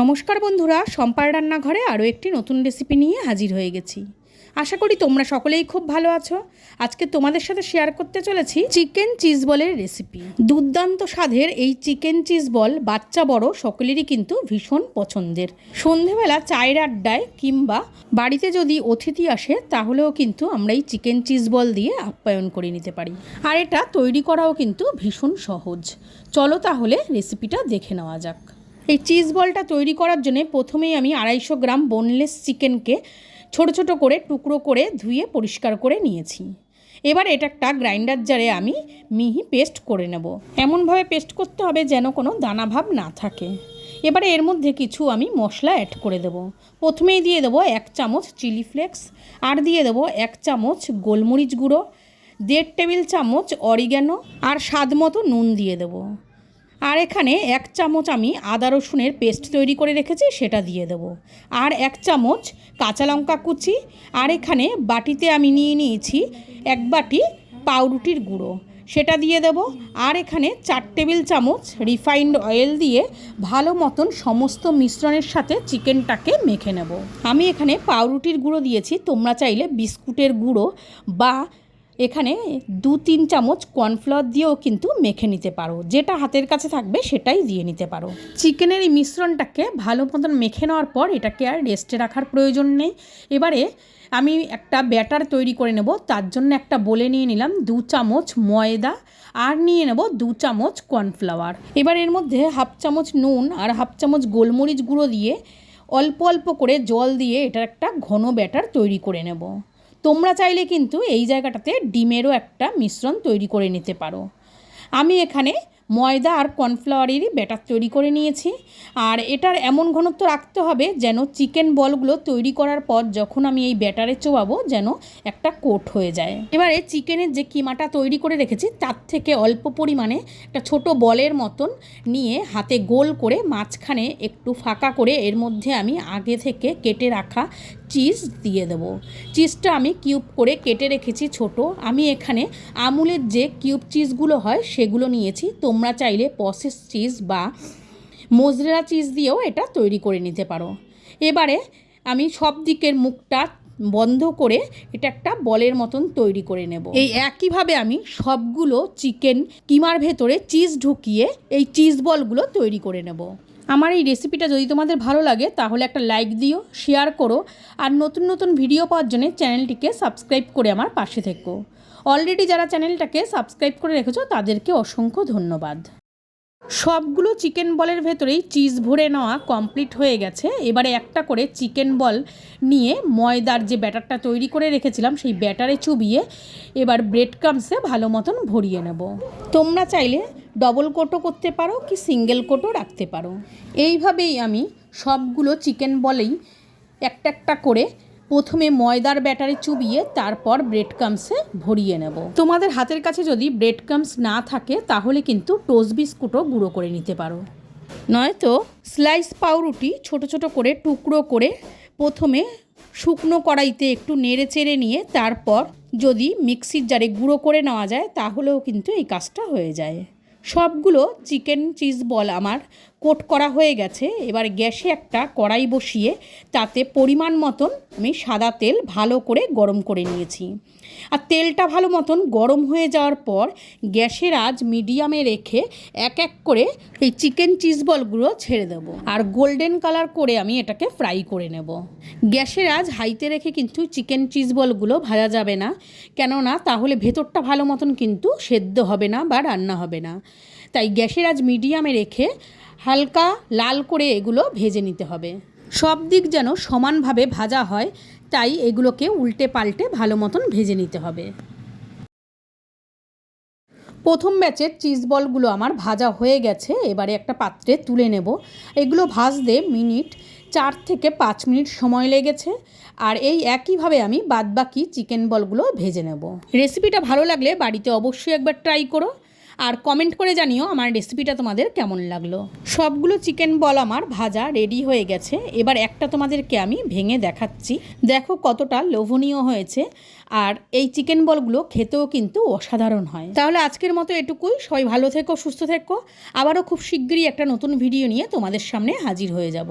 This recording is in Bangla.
নমস্কার বন্ধুরা, সম্পার রান্নাঘরে আরও একটি নতুন রেসিপি নিয়ে হাজির হয়ে গেছি। আশা করি তোমরা সকলেই খুব ভালো আছো। আজকে তোমাদের সাথে শেয়ার করতে চলেছি চিকেন চিজ বলের রেসিপি দুর্দান্ত স্বাদের এই চিকেন চিজ বল বাচ্চা বড় সকলেরই কিন্তু ভীষণ পছন্দের। সন্ধেবেলা চায়ের আড্ডায় কিংবা বাড়িতে যদি অতিথি আসে, তাহলেও কিন্তু আমরা এই চিকেন চিজ বল দিয়ে আপ্যায়ন করে নিতে পারি। আর এটা তৈরি করাও কিন্তু ভীষণ সহজ। চলো তাহলে রেসিপিটা দেখে নেওয়া যাক। এই চিজ বলটা তৈরি করার জন্য প্রথমেই আমি আড়াইশো গ্রাম বোনলেস চিকেনকে ছোট ছোট করে টুকরো করে ধুয়ে পরিষ্কার করে নিয়েছি। এবার এটা একটা গ্রাইন্ডার জারে আমি মিহি পেস্ট করে নেব। এমনভাবে পেস্ট করতে হবে যেন কোনো দানা ভাব না থাকে। এবারে এর মধ্যে কিছু আমি মশলা অ্যাড করে দেব। প্রথমেই দিয়ে দেবো এক চামচ চিলি ফ্লেক্স আর দিয়ে দেবো এক চামচ গোলমরিচ গুঁড়ো, দেড় টেবিল চামচ অরিগ্যানো আর স্বাদ মতো নুন দিয়ে দেবো। আর এখানে এক চামচ আমি আদা রসুনের পেস্ট তৈরি করে রেখেছি, সেটা দিয়ে দেবো। আর এক চামচ কাঁচা লঙ্কা কুচি, আর এখানে বাটিতে আমি নিয়ে নিয়েছি এক বাটি পাউরুটির গুঁড়ো, সেটা দিয়ে দেব। আর এখানে চার টেবিল চামচ রিফাইন্ড অয়েল দিয়ে ভালো মতন সমস্ত মিশ্রণের সাথে চিকেনটাকে মেখে নেব। আমি এখানে পাউরুটির গুঁড়ো দিয়েছি, তোমরা চাইলে বিস্কুটের গুঁড়ো বা এখানে দু তিন চামচ কর্নফ্লাওয়ার দিয়েও কিন্তু মেখে নিতে পারো। যেটা হাতের কাছে থাকবে সেটাই দিয়ে নিতে পারো। চিকেনের এই মিশ্রণটাকে ভালো মতন মেখে নেওয়ার পর এটাকে আর রেস্টে রাখার প্রয়োজন নেই। এবারে আমি একটা ব্যাটার তৈরি করে নেব, তার জন্য একটা বলে নিয়ে নিলাম দু চামচ ময়দা আর নিয়ে নেব দু চামচ কর্নফ্লাওয়ার। এবার এর মধ্যে হাফ চামচ নুন আর হাফ চামচ গোলমরিচ গুঁড়ো দিয়ে অল্প অল্প করে জল দিয়ে এটার একটা ঘন ব্যাটার তৈরি করে নেব। তোমরা চাইলে কিন্তু এই জায়গাটাতে ডিমেরও একটা মিশ্রণ তৈরি করে নিতে পারো। আমি এখানে ময়দা আর কর্নফ্লাওয়ারেরই ব্যাটার তৈরি করে নিয়েছি। আর এটার এমন ঘনত্ব রাখতে হবে যেন চিকেন বলগুলো তৈরি করার পর যখন আমি এই ব্যাটারে চোবাবো যেন একটা কোট হয়ে যায়। এবারে চিকেনের যে কিমাটা তৈরি করে রেখেছি তার থেকে অল্প পরিমাণে একটা ছোট বলের মতন নিয়ে হাতে গোল করে মাঝখানে একটু ফাঁকা করে এর মধ্যে আমি আগে থেকে কেটে রাখা চিজ দিয়ে দেবো। চিজটা আমি কিউব করে কেটে রেখেছি ছোট। আমি এখানে আমুলের যে কিউব চিজগুলো হয়, সেগুলো নিয়েছি। তোমরা চাইলে প্রসেস চিজ বা মোজরেলা চিজ দিয়েও এটা তৈরি করে নিতে পারো। এবারে আমি সব দিকের মুখটা বন্ধ করে এটা একটা বলের মতন তৈরি করে নেব। এই একইভাবে আমি সবগুলো চিকেন কিমার ভেতরে চিজ ঢুকিয়ে এই চিজ বলগুলো তৈরি করে নেব। আমার এই রেসিপিটা যদি তোমাদের ভালো লাগে, তাহলে একটা লাইক দিও শেয়ার করো, আর নতুন নতুন ভিডিও পাওয়ার জন্য চ্যানেলটিকে সাবস্ক্রাইব করে আমার পাশে থেকো। অলরেডি যারা চ্যানেলটাকে সাবস্ক্রাইব করে রেখেছো, তাদেরকে অসংখ্য ধন্যবাদ। সবগুলো চিকেন বলের ভেতরেই চিজ ভরে নেওয়া কমপ্লিট হয়ে গেছে। এবারে একটা করে চিকেন বল নিয়ে ময়দার যে ব্যাটারটা তৈরি করে রেখেছিলাম, সেই ব্যাটারে চুবিয়ে এবার ব্রেড ক্রামসে ভালো মতন ভরিয়ে নেব। তোমরা চাইলে ডবল কোটও করতে পারো কি সিঙ্গেল কোটও রাখতে পারো। এইভাবেই আমি সবগুলো চিকেন বলেই একটা একটা করে প্রথমে ময়দার ব্যাটারে চুবিয়ে তারপর ব্রেড ক্রামসে ভরিয়ে নেব। তোমাদের হাতের কাছে যদি ব্রেড ক্রামস না থাকে, তাহলে কিন্তু টোস্ট বিস্কুটও গুঁড়ো করে নিতে পারো। নয়তো স্লাইস পাউরুটি ছোট ছোট করে টুকরো করে প্রথমে শুকনো কড়াইতে একটু নেড়ে চেড়ে নিয়ে তারপর যদি মিক্সির জারে গুঁড়ো করে নেওয়া যায়, তাহলেও কিন্তু এই কাজটা হয়ে যায়। সবগুলো চিকেন চিজ বল আমার কোট করা হয়ে গেছে। এবার গ্যাসে একটা কড়াই বসিয়ে তাতে পরিমাণ মতন আমি সাদা তেল ভালো করে গরম করে নিয়েছি। আর তেলটা ভালো মতন গরম হয়ে যাওয়ার পর গ্যাসের আজ মিডিয়ামে রেখে এক এক করে এই চিকেন চিজ বলগুলো ছেড়ে দেব। আর গোল্ডেন কালার করে আমি এটাকে ফ্রাই করে নেব। গ্যাসের আজ হাইতে রেখে কিন্তু চিকেন চিজ বলগুলো ভাজা যাবে না। কেননা তাহলে ভেতরটা ভালো মতন কিন্তু সেদ্ধ হবে না বা রান্না হবে না। তাই গ্যাসের আজ মিডিয়ামে রেখে হালকা লাল করে এগুলো ভেজে নিতে হবে। সব দিক যেন সমানভাবে ভাজা হয়, তাই এগুলোকে উল্টে পাল্টে ভালো মতন ভেজে নিতে হবে। প্রথম ব্যাচের চিজ বলগুলো আমার ভাজা হয়ে গেছে, এবারে একটা পাত্রে তুলে নেব। এগুলো ভাজতে মিনিট চার থেকে পাঁচ মিনিট সময় লেগেছে, আর এই একইভাবে আমি বাদবাকি চিকেন বলগুলো ভেজে নেব। রেসিপিটা ভালো লাগলে বাড়িতে অবশ্যই একবার ট্রাই করো। আর কমেন্ট করে জানিও আমার রেসিপিটা তোমাদের কেমন লাগল। সবগুলো চিকেন বল আমার ভাজা রেডি হয়ে গেছে। এবার একটা তোমাদেরকে আমি ভেঙে দেখাচ্ছি। দেখো কতটা লোভনীয় হয়েছে। আর এই চিকেন বলগুলো খেতেও কিন্তু অসাধারণ হয়। তাহলে আজকের মতো এটুকুই। সবাই ভালো থেকো, সুস্থ থেকো। আবারও খুব শিগগিরই একটা নতুন ভিডিও নিয়ে তোমাদের সামনে হাজির হয়ে যাব।